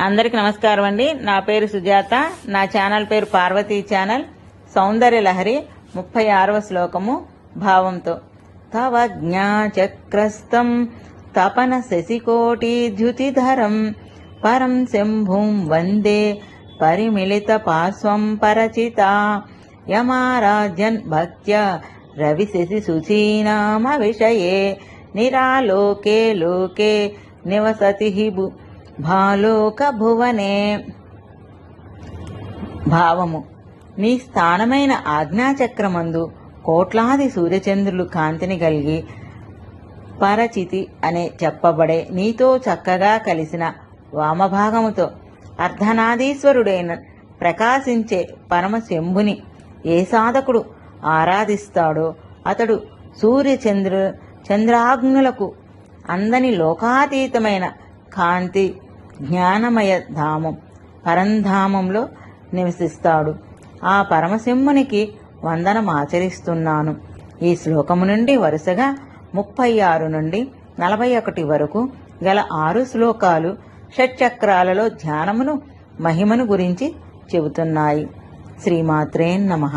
అందరికి నమస్కారం అండి. నా పేరు సుజాత. నా ఛానల్ పేరు పార్వతీ ఛానల్. సౌందర్య లహరి ముప్పై ఆరవ శ్లోకము భావంతో. తవ జ్ఞాచక్రస్తం తపన శశికోటి ద్యుతిధరం పరం శంభుం వందే పరిమిళిత పార్శ్వం పరచిత యమారాజన్ భక్త్య రవి శశి శుచీనామ విషయే నిరాలోకే లోకే నివసతి హి భాలోక భువనే. భావము. నీ స్థానమైన ఆజ్ఞాచక్రమందు కోట్లాది సూర్యచంద్రులు కాంతిని కలిగి పరచితి అనే చెప్పబడే నీతో చక్కగా కలిసిన వామభాగముతో అర్ధనాదీశ్వరుడైన ప్రకాశించే పరమశంభుని ఏ సాధకుడు ఆరాధిస్తాడో అతడు సూర్యచంద్రు చంద్రాగ్నులకు అందని లోకాతీతమైన కాంతి జ్ఞానమయ ధామం పరంధామంలో నివసిస్తాడు. ఆ పరమసింహునికి వందనం ఆచరిస్తున్నాను ఈ శ్లోకము నుండి వరుసగా ముప్పై ఆరు నుండి నలభై ఒకటి వరకు గల ఆరు శ్లోకాలు షట్చక్రాలలో ధ్యానమును మహిమను గురించి చెబుతున్నాయి. శ్రీమాత్రే నమః.